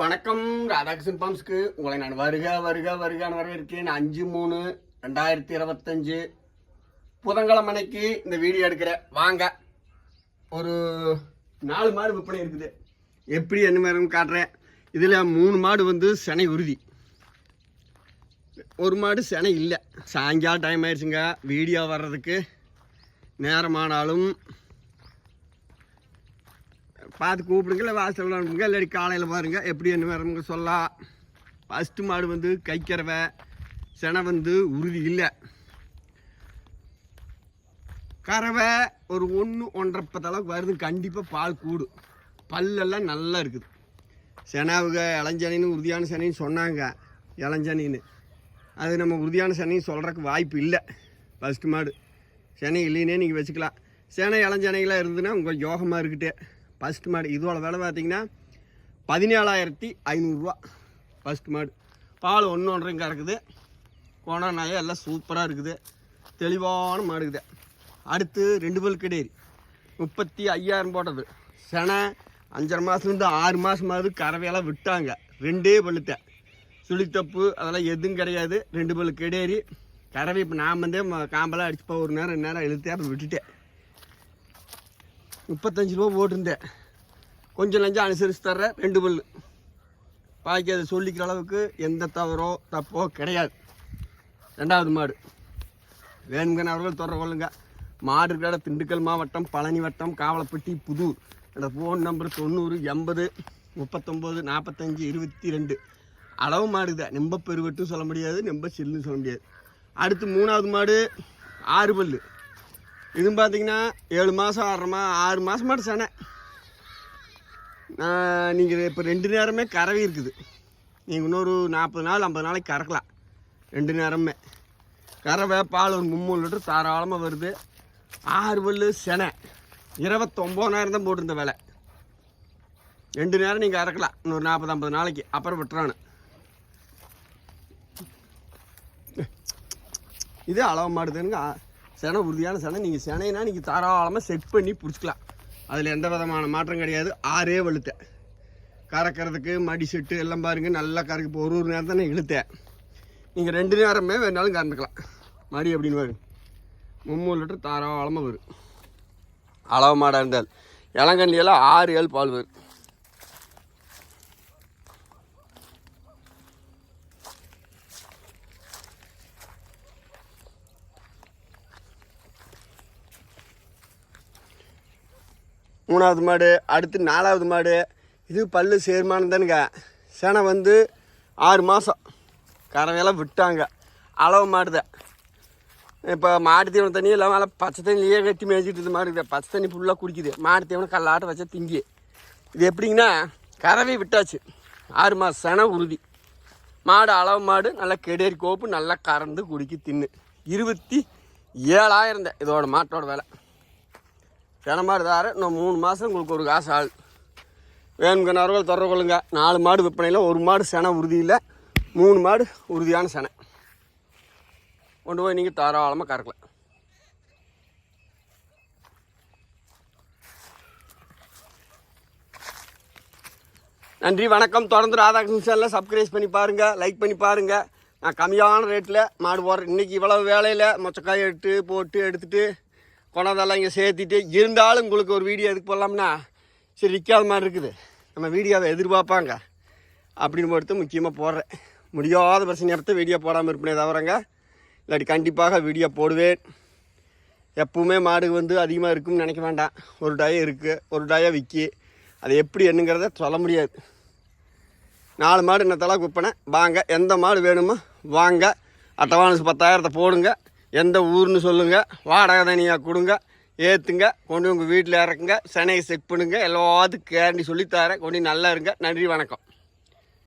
வணக்கம். ராதாகிருஷ்ணன் பாம்ஸ்க்கு உங்களை நான் வருக வருக வருகான்னு வரவேற்கிறேன். அஞ்சு மூணு ரெண்டாயிரத்தி இருபத்தஞ்சு புதன்கிழமை அன்னைக்கு இந்த வீடியோ எடுக்கிறேன் வாங்க. ஒரு நாலு மாடு விற்பனை இருக்குது. எப்படி என்ன மாதிரி காட்டுறேன். இதில் மூணு மாடு வந்து செனை உறுதி. ஒரு மாடு செனை இல்லை. சாயங்காலம் டைம் ஆயிடுச்சுங்க. வீடியோ வர்றதுக்கு நேரமானாலும் பார்த்து கூப்பிடுங்க இல்லை வாசல் அனுப்புங்க இல்லாட்டி காலையில் பாருங்க எப்படி என்ன வரணுங்க சொல்லலாம் ஃபஸ்ட்டு மாடு வந்து கைக்கிறவை செனை வந்து உறுதி இல்லை. கறவை ஒரு ஒன்று ஒன்றரை பத்து வருது கண்டிப்பாக பால் கூடும் பல்லெல்லாம் நல்லா இருக்குது. செனாவுக இளஞ்சனின்னு உறுதியான சனின்னு சொன்னாங்க இளஞ்சனின்னு. அது நம்ம உறுதியான சனின்னு சொல்கிறக்கு வாய்ப்பு இல்லை. ஃபஸ்ட்டு மாடு. செனை இல்லைன்னே நீங்கள் வச்சுக்கலாம். செனை இளஞ்சனைகளாக இருந்ததுன்னா உங்கள் யோகமாக இருக்கிட்டே. ஃபஸ்ட் மாடு. இதோட விலை பார்த்தீங்கன்னா பதினேழாயிரத்தி ஐநூறுரூவா ஃபஸ்ட் மாடு. பால் ஒன்று ஒன்றையும் கறக்குது. கோணா நாயம் எல்லாம் சூப்பராக இருக்குது. தெளிவான மாடு இருக்குது அடுத்து ரெண்டு பல் கிடையாது. முப்பத்தி ஐயாயிரம் போட்டது. செனை அஞ்சரை மாதத்துலேருந்து ஆறு மாதமாவது கறவையெல்லாம் விட்டாங்க. ரெண்டே பழுத்த சுழித்தப்பு அதெல்லாம் எதுவும் கிடையாது. ரெண்டு பல் கிடையாது. கறவை இப்போ நான் வந்தே காம்பெல்லாம் அடிச்சுப்பா ஒரு நேரம் ரெண்டு நேரம் இழுத்தே அப்புறம் விட்டுட்டேன். முப்பத்தஞ்சு ரூபா போட்டிருந்தேன். கொஞ்சம் லஞ்சம் அனுசரித்து தர்றேன் ரெண்டு பல்லு. பாக்கி அதை சொல்லிக்கிற அளவுக்கு எந்த தவறோ தப்போ கிடையாது. ரெண்டாவது மாடு. வேணுங்கன்னு அவர்கள் தொடர கொள்ளுங்க. மாடு இருக்கிற திண்டுக்கல் மாவட்டம் பழனி வட்டம் காவலப்பட்டி புதூர். என்ற ஃபோன் நம்பர் தொண்ணூறு எண்பது முப்பத்தொம்போது நாற்பத்தஞ்சு இருபத்தி ரெண்டு அளவு மாடு தான் நெம்ப பெருவட்டும் சொல்ல முடியாது நெம்ப சில்லுன்னு சொல்ல முடியாது. அடுத்து மூணாவது மாடு ஆறு பல்லு. இதுவும் பார்த்தீங்கன்னா ஏழு மாதம் ஆறு மா ஆறு மாதம் மாட்டு செனை நீங்கள் இப்போ ரெண்டு நேரமே கறவை இருக்குது. நீங்கள் இன்னொரு நாற்பது நாள் ஐம்பது நாளைக்கு கறக்கலாம். ரெண்டு நேரமே. கறவை பால் ஒரு மும்மூணு லிட்டர் தாராளமாக வருது. ஆறு பல் செனை. இருபத்தொம்போனாயிரம் தான் போட்டிருந்த விலை. ரெண்டு நேரம் நீங்கள் கறக்கலாம். இன்னொரு நாற்பது ஐம்பது நாளைக்கு. அப்புறம் விட்டுறானு. இதே அளவு மாடுதுன்னு செனை உறுதியான செனை. நீங்கள் செனைனா நீங்கள் தாராளமாக செட் பண்ணி பிடிச்சிக்கலாம். அதில் எந்த விதமான மாற்றம் கிடையாது. ஆறே வலுத்த கறக்கிறதுக்கு மடி செட்டு எல்லாம் பாருங்கள் நல்லா கறக்கு இப்போ ஒரு ஒரு நேரம் தானே இழுத்தேன். நீங்கள் ரெண்டு நேரமே வேணாலும் கறந்துக்கலாம். மடி அப்படின்னு வரும் மும்மூணு லிட்டர் தாராளமாக வரும். அளவு மாடாக இருந்தால். இளங்கண்ணியெல்லாம் ஆறு ஏழு பால் வரும். மூணாவது மாடு அடுத்து நாலாவது மாடு. இது பல்லு சேர்மானம் தானுங்க. செனை வந்து ஆறு மாதம் கறவையெல்லாம் விட்டாங்க. அளவு மாடுதான் இப்போ மாடு தீவனம் தண்ணி இல்லாமல் பச்சை தண்ணியே கட்டி மேய்ச்சிட்டு இருந்த மாதிரி இருக்குது. பச்சை தண்ணி ஃபுல்லாக குடிக்குது. மாடு தீவனம் கல்லாட்ட வச்சா திங்கி. இது எப்படிங்கன்னா கறவை விட்டாச்சு. ஆறு மாதம் சேனை உறுதி. மாடு அளவு மாடு நல்லா கெடேரி கோப்பு நல்லா கறந்து குடிக்கி தின்னு. இருபத்தி ஏழாயிரம் தான். இதோட மாட்டோட விலை. சென தாரு இன்னும் மூணு மாதம் உங்களுக்கு ஒரு காசு ஆள் வேணுங்கிறவர்கள் தொடர்பு கொள்ளுங்க. நாலு மாடு விற்பனையில் ஒரு மாடு செனை உறுதி இல்லை. மூணு மாடு உறுதியான செனை. கொண்டு போய் நீங்கள் தாராளமாக கறக்கலாம். நன்றி வணக்கம். தொடர்ந்து ராதாகிருஷ்ணன் சேனலில் சப்ஸ்கிரைப் பண்ணி பாருங்கள் லைக் பண்ணி பாருங்கள் நான் கம்மியான ரேட்டில் மாடு போடுறேன். இன்றைக்கி இவ்வளவு வேலையில் மொச்சக்காய் எடுத்து போட்டு எடுத்துகிட்டு கொண்டாந்தெல்லாம் இங்கே சேர்த்திட்டு இருந்தாலும் உங்களுக்கு ஒரு வீடியோ எதுக்கு போடலாம்னா? சரி விற்காத மாதிரி இருக்குது. நம்ம வீடியோவை எதிர்பார்ப்பாங்க. அப்படின்னு பொறுத்து முக்கியமாக போடுறேன். முடியாத பிரச்சனை எடுத்து வீடியோ போடாமல் இருப்பேனே தவிரங்க. இல்லாட்டி கண்டிப்பாக வீடியோ போடுவேன். எப்பவுமே மாடு வந்து அதிகமாக இருக்கும்னு நினைக்க வேண்டாம். ஒரு டயம் இருக்குது ஒரு டயம் விற்கி அது எப்படி என்னங்கிறத சொல்ல முடியாது. நாலு மாடு இன்னத்தெல்லாம் குப்பினேன் வாங்க. எந்த மாடு வேணுமோ வாங்க. அட்டவானஸ் பத்தாயிரத்தை போடுங்க. எந்த ஊர்னு சொல்லுங்கள் வாடகை தனியாக கொடுங்க ஏற்றுங்க கொண்டு உங்கள் வீட்டில் இறக்குங்க சென்னையை செக் பண்ணுங்கள் எல்லாத்துக்கும் கேரண்டி சொல்லித்தரேன் கொண்டு நல்லா இருங்க. நன்றி வணக்கம்.